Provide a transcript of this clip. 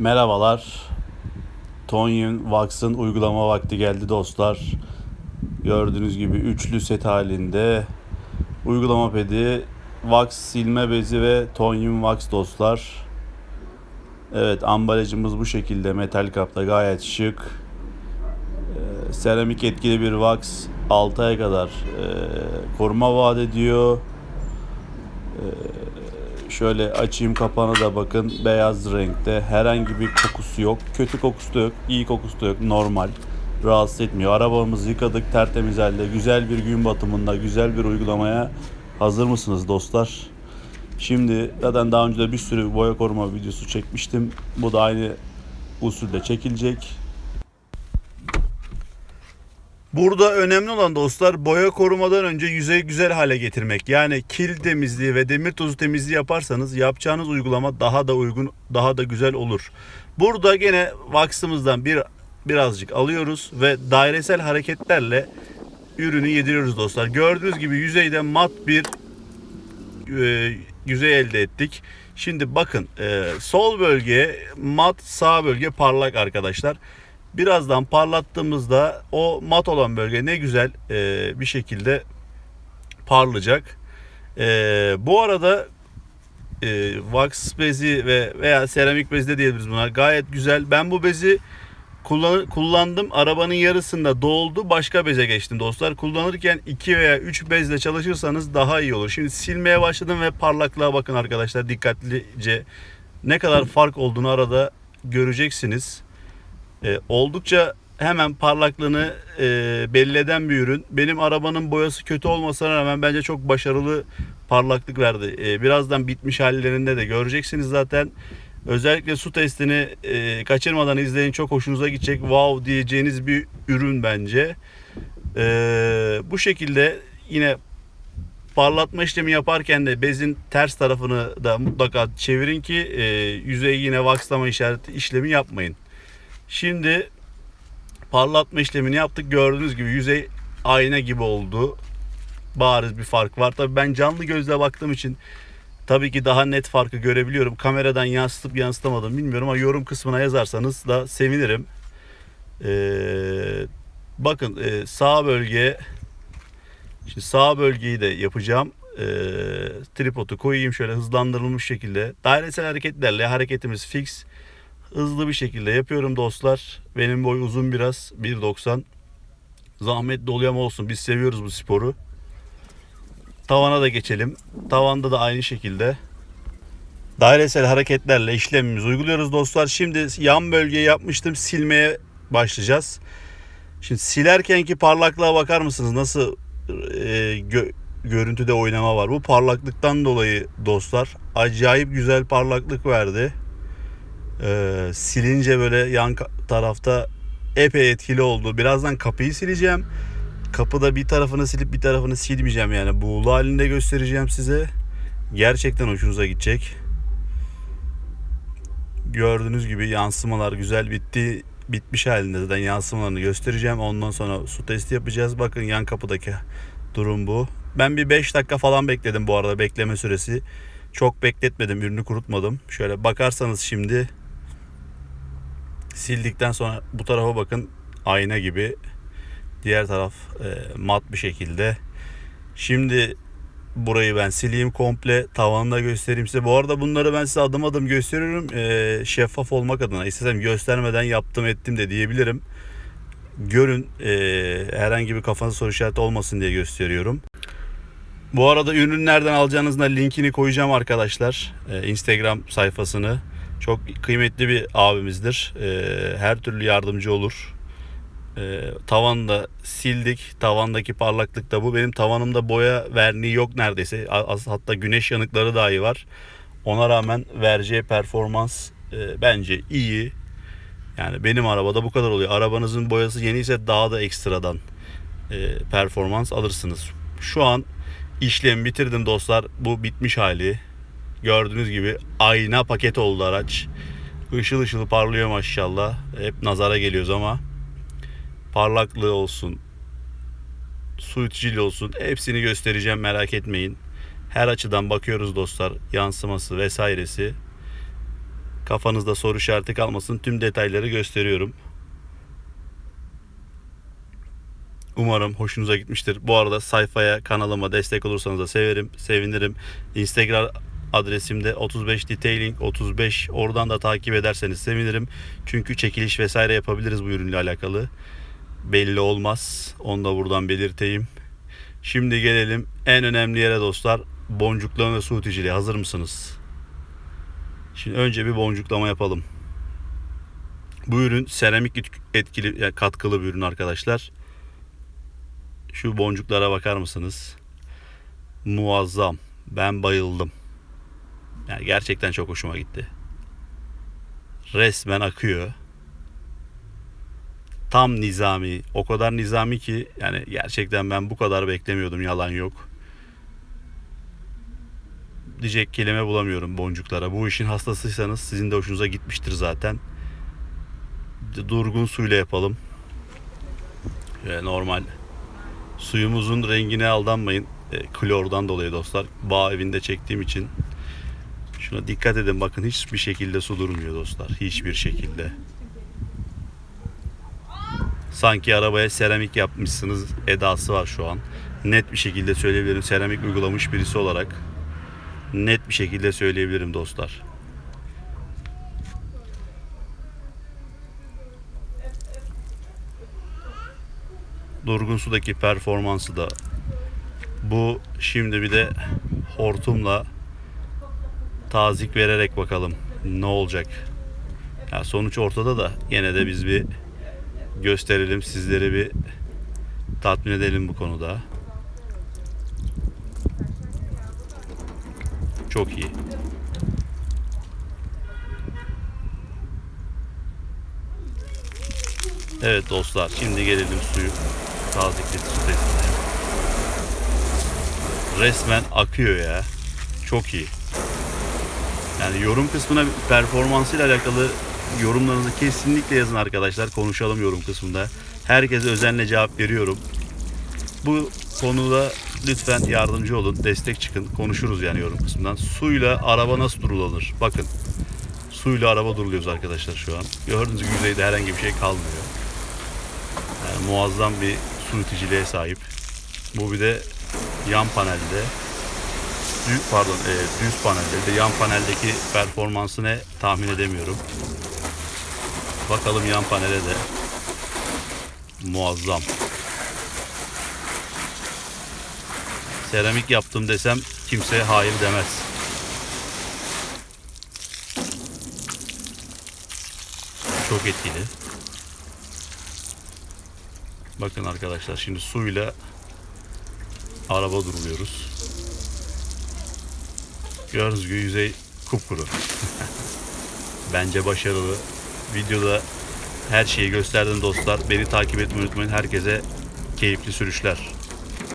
Merhabalar. Tonyun Wax'ın uygulama vakti geldi dostlar. Gördüğünüz gibi üçlü set halinde uygulama pedi, Wax silme bezi ve Tonyun Wax dostlar. Evet ambalajımız bu şekilde metal kapta gayet şık. Ee, seramik etkili bir wax 6 aya kadar e, koruma vaat ediyor. Şöyle açayım kapağına da bakın beyaz renkte herhangi bir kokusu yok. Kötü kokusu da yok, iyi kokusu da yok. Normal. Rahatsız etmiyor. Arabamızı yıkadık tertemiz halde. Güzel bir gün batımında güzel bir uygulamaya hazır mısınız dostlar? Şimdi zaten daha önce de bir sürü boya koruma videosu çekmiştim. Bu da aynı usulde çekilecek. Burada önemli olan dostlar boya korumadan önce yüzeyi güzel hale getirmek. Yani kil temizliği ve demir tozu temizliği yaparsanız yapacağınız uygulama daha da uygun, daha da güzel olur. Burada gene vaksımızdan bir birazcık alıyoruz ve dairesel hareketlerle ürünü yediriyoruz dostlar. Gördüğünüz gibi yüzeyde mat bir e, yüzey elde ettik. Şimdi bakın e, sol bölge mat sağ bölge parlak arkadaşlar. Birazdan parlattığımızda o mat olan bölge ne güzel e, bir şekilde parlayacak. E, bu arada e, wax bezi ve veya seramik bezi de diyebiliriz bunlar. Gayet güzel. Ben bu bezi kullan, kullandım. Arabanın yarısında doldu. Başka beze geçtim dostlar. Kullanırken 2 veya 3 bezle çalışırsanız daha iyi olur. Şimdi silmeye başladım ve parlaklığa bakın arkadaşlar dikkatlice. Ne kadar fark olduğunu arada göreceksiniz. E, oldukça hemen parlaklığını e, belli eden bir ürün. Benim arabanın boyası kötü olmasına rağmen bence çok başarılı parlaklık verdi. E, birazdan bitmiş hallerinde de göreceksiniz zaten. Özellikle su testini e, kaçırmadan izleyin çok hoşunuza gidecek. Wow diyeceğiniz bir ürün bence. E, bu şekilde yine parlatma işlemi yaparken de bezin ters tarafını da mutlaka çevirin ki e, yüzeyi yine vakslama işareti işlemi yapmayın. Şimdi parlatma işlemini yaptık. Gördüğünüz gibi yüzey ayna gibi oldu. Bariz bir fark var. Tabii ben canlı gözle baktığım için tabii ki daha net farkı görebiliyorum. Kameradan yansıtıp yansıtamadım bilmiyorum ama yorum kısmına yazarsanız da sevinirim. Ee, bakın e, sağ bölge şimdi sağ bölgeyi de yapacağım. Ee, tripodu koyayım şöyle hızlandırılmış şekilde. Dairesel hareketlerle hareketimiz fix hızlı bir şekilde yapıyorum dostlar. Benim boy uzun biraz 1.90. Zahmet doluyor ama olsun biz seviyoruz bu sporu. Tavana da geçelim. Tavanda da aynı şekilde dairesel hareketlerle işlemimizi uyguluyoruz dostlar. Şimdi yan bölgeyi yapmıştım. Silmeye başlayacağız. Şimdi silerkenki parlaklığa bakar mısınız? Nasıl e, gö- görüntüde oynama var. Bu parlaklıktan dolayı dostlar acayip güzel parlaklık verdi. Ee, silince böyle yan tarafta epey etkili oldu. Birazdan kapıyı sileceğim. Kapıda bir tarafını silip bir tarafını silmeyeceğim yani. Buğulu halinde göstereceğim size. Gerçekten hoşunuza gidecek. Gördüğünüz gibi yansımalar güzel bitti. Bitmiş halinde zaten yansımalarını göstereceğim. Ondan sonra su testi yapacağız. Bakın yan kapıdaki durum bu. Ben bir 5 dakika falan bekledim bu arada bekleme süresi. Çok bekletmedim, ürünü kurutmadım. Şöyle bakarsanız şimdi sildikten sonra bu tarafa bakın ayna gibi. Diğer taraf e, mat bir şekilde. Şimdi burayı ben sileyim komple. Tavanını göstereyim size. Bu arada bunları ben size adım adım gösteriyorum. E, şeffaf olmak adına. İstesem göstermeden yaptım ettim de diyebilirim. Görün e, herhangi bir kafanızda soru işareti olmasın diye gösteriyorum. Bu arada ürünü nereden alacağınızın linkini koyacağım arkadaşlar. E, Instagram sayfasını. Çok kıymetli bir abimizdir. E, her türlü yardımcı olur. E, tavanı da sildik. Tavandaki parlaklık da bu. Benim tavanımda boya verniği yok neredeyse. Az- Hatta güneş yanıkları dahi var. Ona rağmen vereceği performans e, bence iyi. Yani benim arabada bu kadar oluyor. Arabanızın boyası yeniyse daha da ekstradan e, performans alırsınız. Şu an işlemi bitirdim dostlar. Bu bitmiş hali. Gördüğünüz gibi ayna paket oldu araç. Işıl ışıl parlıyor maşallah. Hep nazara geliyoruz ama parlaklığı olsun, su iticiliği olsun hepsini göstereceğim merak etmeyin. Her açıdan bakıyoruz dostlar. Yansıması vesairesi. Kafanızda soru işareti kalmasın. Tüm detayları gösteriyorum. Umarım hoşunuza gitmiştir. Bu arada sayfaya, kanalıma destek olursanız da severim, sevinirim. Instagram adresimde 35 detailing 35 oradan da takip ederseniz sevinirim. Çünkü çekiliş vesaire yapabiliriz bu ürünle alakalı. Belli olmaz. Onu da buradan belirteyim. Şimdi gelelim en önemli yere dostlar. Boncuklama ve su üreticiliği. Hazır mısınız? Şimdi önce bir boncuklama yapalım. Bu ürün seramik etkili yani katkılı bir ürün arkadaşlar. Şu boncuklara bakar mısınız? Muazzam. Ben bayıldım. Yani gerçekten çok hoşuma gitti. Resmen akıyor. Tam nizami. O kadar nizami ki yani gerçekten ben bu kadar beklemiyordum yalan yok. Diyecek kelime bulamıyorum boncuklara. Bu işin hastasıysanız sizin de hoşunuza gitmiştir zaten. Durgun suyla yapalım. Ve normal Suyumuzun rengine aldanmayın. E, klordan dolayı dostlar. Bağ evinde çektiğim için. Şuna dikkat edin bakın hiçbir şekilde su durmuyor dostlar. Hiçbir şekilde. Sanki arabaya seramik yapmışsınız edası var şu an. Net bir şekilde söyleyebilirim seramik uygulamış birisi olarak. Net bir şekilde söyleyebilirim dostlar. durgun sudaki performansı da bu şimdi bir de hortumla tazik vererek bakalım ne olacak. Ya sonuç ortada da yine de biz bir gösterelim sizlere bir tatmin edelim bu konuda. Çok iyi. Evet dostlar şimdi gelelim suyu tazikli su testine. Resmen akıyor ya. Çok iyi. Yani yorum kısmına performansıyla alakalı yorumlarınızı kesinlikle yazın arkadaşlar. Konuşalım yorum kısmında. Herkese özenle cevap veriyorum. Bu konuda lütfen yardımcı olun. Destek çıkın. Konuşuruz yani yorum kısmından. Suyla araba nasıl durulanır? Bakın. Suyla araba duruluyoruz arkadaşlar şu an. Gördüğünüz gibi yüzeyde herhangi bir şey kalmıyor. Yani muazzam bir su üreticiliğe sahip. Bu bir de yan panelde düz, pardon e, düz panelde yan paneldeki performansı ne tahmin edemiyorum. Bakalım yan panele de muazzam. Seramik yaptım desem kimseye hayır demez. Çok etkili. Bakın arkadaşlar şimdi suyla araba duruluyoruz. Gördüğünüz gibi yüzey kupkuru. Bence başarılı. Videoda her şeyi gösterdim dostlar. Beni takip etmeyi unutmayın. Herkese keyifli sürüşler.